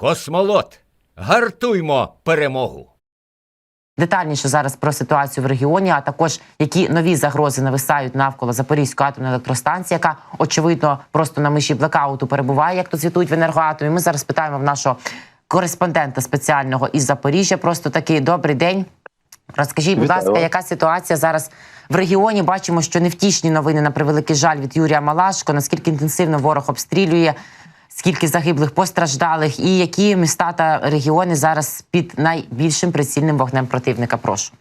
Космолот. Гартуймо перемогу. Детальніше зараз про ситуацію в регіоні, а також які нові загрози нависають навколо Запорізької атомної електростанції, яка очевидно просто на межі блекауту перебуває, як то звітують в енергоатомі. Ми зараз питаємо в нашого кореспондента спеціального із Запоріжжя. Просто такий добрий день. Розкажіть, будь ласка, яка ситуація зараз в регіоні? Бачимо, що невтішні новини на превеликий жаль від Юрія Малашко. Наскільки інтенсивно ворог обстрілює, скільки загиблих постраждалих, і які міста та регіони зараз під найбільшим прицільним вогнем противника? Прошу.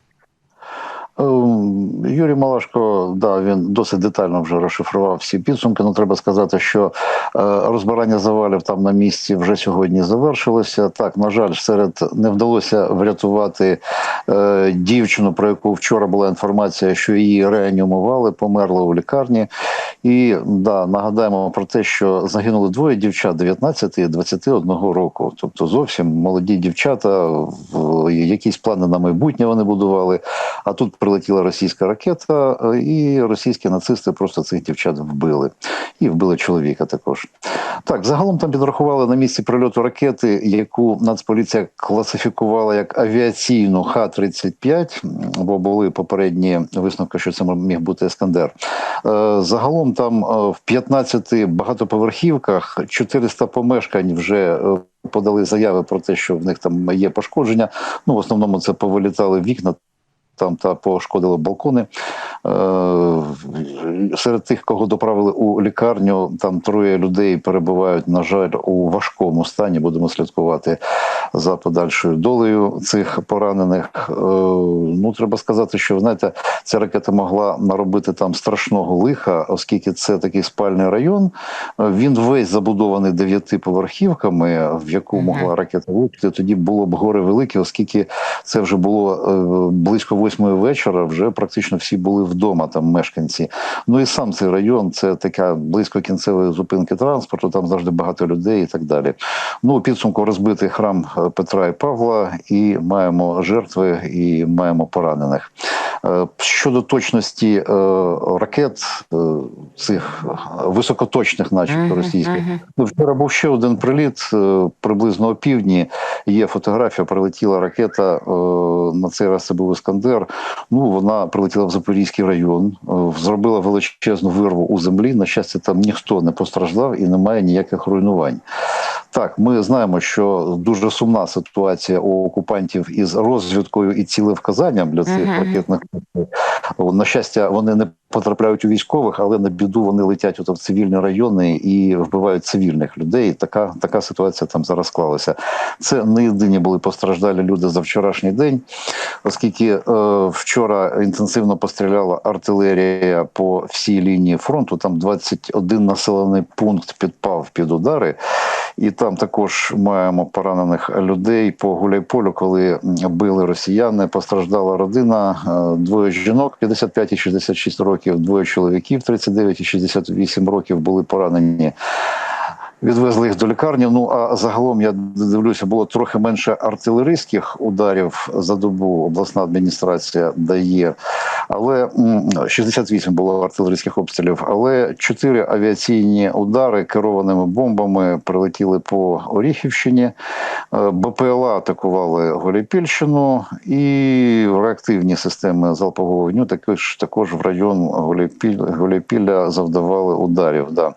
Ем, Юрій Малашко, да, він досить детально вже розшифрував всі підсумки. Ну треба сказати, що е, розбирання завалів там на місці вже сьогодні завершилося. Так, на жаль, серед не вдалося врятувати е, дівчину, про яку вчора була інформація, що її реанімували, померла у лікарні. І да, нагадаємо про те, що загинули двоє дівчат 19 і 21 року. Тобто зовсім молоді дівчата, якісь плани на майбутнє вони будували. А тут прилетіла російська ракета, е, і російські нацисти просто цих дівчат вбили. І вбили чоловіка також. Так, загалом там підрахували на місці прильоту ракети, яку Нацполіція класифікувала як авіаційну Х-35, бо були попередні висновки, що це міг бути Ескандер. Е, Загалом там е, в 15 багатоповерхівках 400 помешкань вже подали заяви про те, що в них там є пошкодження. Ну, в основному це повилітали вікна. Там та пошкодили балкони. Е, серед тих, кого доправили у лікарню, там троє людей перебувають, на жаль, у важкому стані. Будемо слідкувати за подальшою долею цих поранених. Е, ну, треба сказати, що знаєте, ця ракета могла наробити там страшного лиха, оскільки це такий спальний район. Він весь забудований дев'ятиповерхівками, в яку могла ракета влучити. Тоді було б горе велике, оскільки це вже було е, близько восьмої вечора. Вже практично всі були вдома, там мешканці. Ну і сам цей район це така близько кінцевої зупинки транспорту. Там завжди багато людей і так далі. Ну у підсумку розбитий храм Петра і Павла, і маємо жертви, і маємо поранених. Е, Щодо точності е, ракет е, цих високоточних, начебто російських. Ну, вчора був ще один приліт приблизно о півдні. Є фотографія, прилетіла ракета. На цей раз це був Іскандер. Ну вона прилетіла в Запорізький район, зробила величезну вирву у землі. На щастя, там ніхто не постраждав і немає ніяких руйнувань. Так, ми знаємо, що дуже сумна ситуація у окупантів із розвідкою і цілевказанням для цих Мгм. ракетних. На щастя, вони не потрапляють у військових, але на біду вони летять ото в цивільні райони і вбивають цивільних людей. Така, така ситуація там зараз склалася. Це не єдині були постраждалі люди за вчорашній день, оскільки е, вчора інтенсивно постріляла артилерія по всій лінії фронту. Там 21 населений пункт підпав під удари. І там також маємо поранених людей по Гуляйполю, коли били росіяни. Постраждала родина, е, двоє жінок 55 і 66 років, двоє чоловіків 39 і 68 років були поранені. Відвезли їх до лікарні. Ну а загалом я дивлюся, було трохи менше артилерійських ударів за добу. Обласна адміністрація дає, але м, 68 було артилерійських обстрілів. Але чотири авіаційні удари керованими бомбами прилетіли по Оріхівщині. Е, БПЛА атакували Голіпільщину і реактивні системи залпового вогню також також в район Голіпіль, Голіпілля завдавали ударів. Да.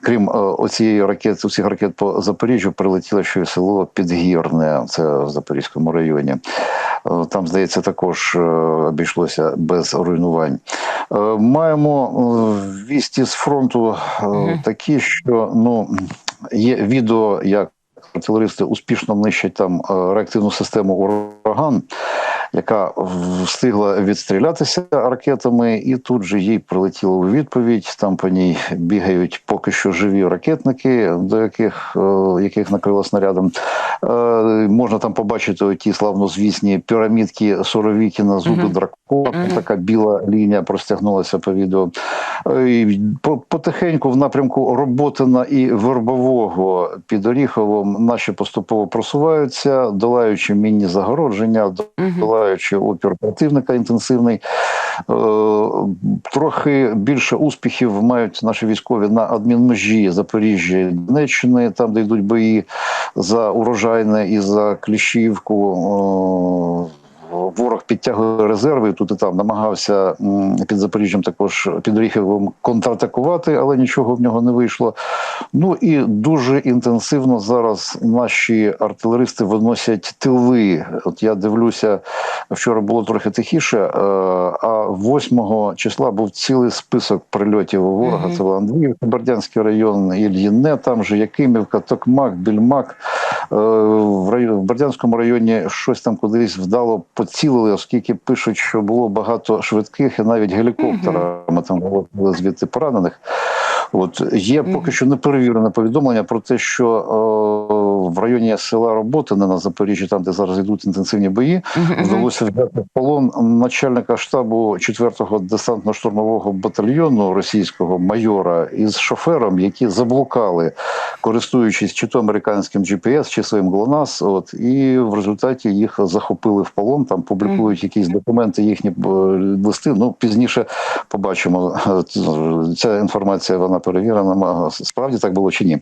Крім е, оцієї ракет, усіх ракет по Запоріжжю прилетіло ще й село Підгірне, це в Запорізькому районі. Е, Там, здається, також обійшлося без руйнувань. Е, Маємо е, вісті з фронту е, такі, що ну є відео, як артилеристи успішно нищать там реактивну систему ураган. Яка встигла відстрілятися ракетами, і тут же їй прилетіло у відповідь. Там по ній бігають поки що живі ракетники, до яких, е, яких накрило снарядом. Е, Можна там побачити ті славнозвісні пірамідки Соровікіна, зуби Мгм. дракона. Мгм. Така біла лінія простягнулася по відео. Е, і Потихеньку в напрямку Роботина і Вербового під Оріховом наші поступово просуваються, долаючи мінні загородження, Мгм. Долаючи опір противника інтенсивний. Е, Трохи більше успіхів мають наші військові на адмінмежі Запоріжжя Донеччини, там де йдуть бої. за урожайне і за Кліщівку. Ворог підтягує резерви тут і там намагався під Запоріжжям також під Оріховим контратакувати, але нічого в нього не вийшло. Ну і дуже інтенсивно зараз наші артилеристи виносять тили. От я дивлюся, вчора було трохи тихіше, е, а 8 числа був цілий список прильотів у ворога. Це був Андріївка, Бердянський район, Ільїне, там же Якимівка, Токмак, Більмак. Е, В Бердянському районі щось там кудись вдало поцілили, оскільки пишуть, що було багато швидких і навіть гелікоптерами там було звідти поранених. От є поки що неперевірене повідомлення про те, що е, в районі села Роботине на Запоріжжі, там де зараз йдуть інтенсивні бої, вдалося взяти в полон начальника штабу 4-го десантно-штурмового батальйону російського майора із шофером, які заблукали, користуючись чи то американським GPS, чи своїм ГЛОНАСС. От і в результаті їх захопили в полон. Там публікують якісь документи, їхні е, листи. Ну пізніше побачимо. Е, Ця інформація вона перевірена. Справді так було чи ні?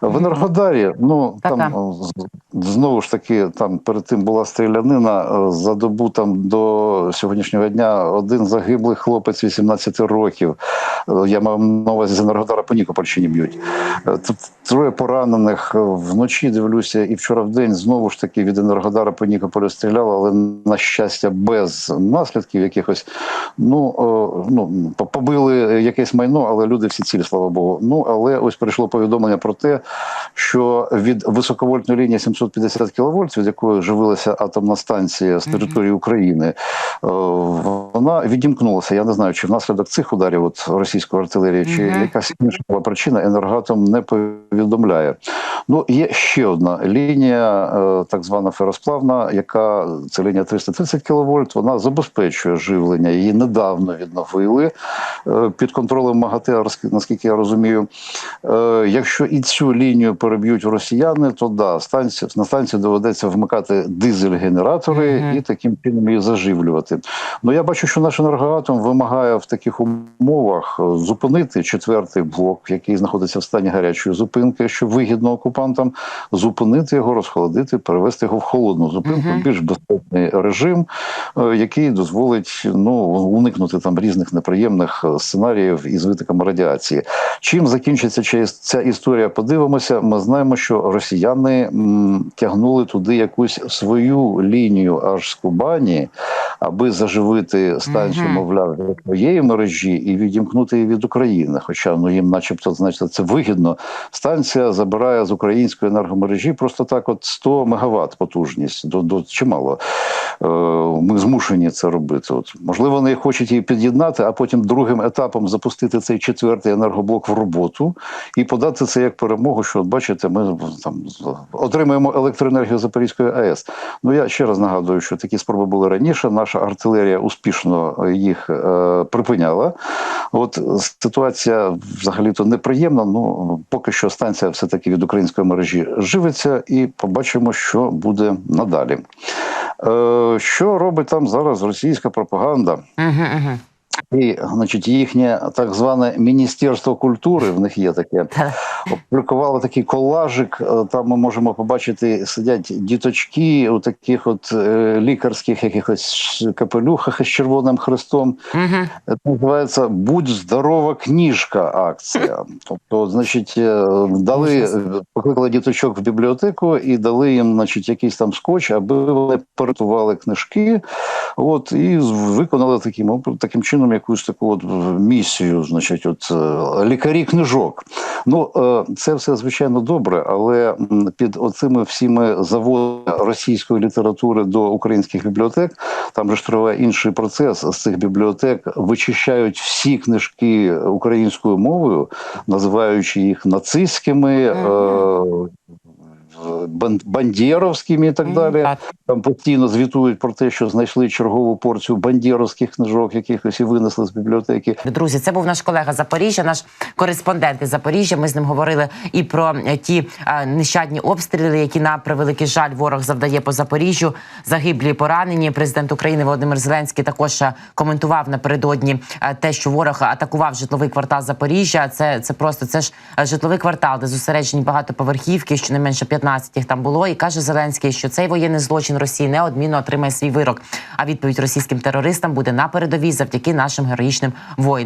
В Енергодарі, ну Та-та. там о, з- знову ж таки, там перед тим була стрілянина е, за добу там до сьогоднішнього дня. Один загиблий хлопець 18 років. Е, Я мав на увазі з Енергодара по Нікопольщині б'ють. Е, Тут троє поранених Е, вночі. Дивлюся, і вчора в день знову ж таки від Енергодара по Нікополю стріляли, але на щастя без наслідків якихось. Ну, ну побили якесь майно, але люди всі цілі, слава Богу. Ну але ось прийшло повідомлення про те, що від високовольтної лінії 750 кВт, від якої живилася атомна станція з території України, е, вона відімкнулася. Я не знаю, чи внаслідок цих ударів от російської артилерії, чи якась інша причина, енергатом не повідомляє. Ну, є ще одна лінія, е, так звана феросплавна, яка це лінія 330 кВт, вона забезпечує живлення. Її недавно відновили е, під контролем МАГАТЕ, наскільки я розумію. Е, Якщо і цю лінію переб'ють росіяни, то да, станцію, на станцію доведеться вмикати дизель-генератори Мгм. і таким чином її заживлювати. Ну я бачу, що наш енергоатом вимагає в таких умовах зупинити четвертий блок, який знаходиться в стані гарячої зупинки, що вигідно окупантам, зупинити його, розхолодити, перевести його в холодну зупинку, Мгм. більш безпечний режим, е, який дозволить ну уникнути там різних неприємних е, сценаріїв із витоком радіації. Чим закінчиться ця історія? Подивимося. Ми знаємо, що росіяни м, тягнули туди якусь свою лінію аж з Кубані, аби заживити станцію, Мгм. мовляв, від своєї мережі і відімкнути її від України. Хоча ну їм, начебто, значить, це вигідно. Станція забирає з української енергомережі просто так, от 100 мегаватт потужність. До, до чимало. Е, Ми змушені це робити. От можливо, вони хочуть її під'єднати, а потім другим етапом запустити цей четвертий енергоблок в роботу і подати це як перемогу. Що от бачите, ми там отримуємо електроенергію Запорізької АЕС. Ну я ще раз нагадую, що такі спроби були раніше. Наша артилерія успішно їх е, припиняла. От ситуація взагалі-то неприємна. Ну поки що станція все таки від української мережі живиться, і побачимо, що буде надалі. Е, що робить там зараз російська пропаганда? Мгм, мгм. І, значить, їхнє так зване Міністерство культури, в них є таке, Та. опублікувало такий колажик. е, Там ми можемо побачити, сидять діточки у таких от е, лікарських якихось капелюхах із червоним хрестом. Це називається Будь здорова книжка акція. Тобто, значить, е, дали, покликали діточок в бібліотеку і дали їм, значить, якийсь там скотч, аби вони перетували книжки. От і виконали таким таким чином якусь таку от місію, значить, от е, лікарі книжок. Ну е, це все звичайно добре, але під оцими всіми заводами російської літератури до українських бібліотек там же ж триває інший процес. З цих бібліотек вичищають всі книжки українською мовою, називаючи їх нацистськими. Е- бан- бандєровськими і так далі. Там постійно звітують про те, що знайшли чергову порцію бандєровських книжок, якихось і винесли з бібліотеки. Друзі, це був наш колега Запоріжжя, наш кореспондент із Запоріжжя. Ми з ним говорили і про е, ті е, нещадні обстріли, які на превеликий жаль ворог завдає по Запоріжжю. Загиблі і поранені. Президент України Володимир Зеленський також е, коментував напередодні те, що ворог атакував житловий квартал Запоріжжя. Це це просто це ж житловий квартал, де зосереджені багатоповерхівки, щонайменше 15 їх там було. І каже Зеленський, що цей воєнний злочин Росії неодмінно отримає свій вирок. А відповідь російським терористам буде на передовій завдяки нашим героїчним воїнам.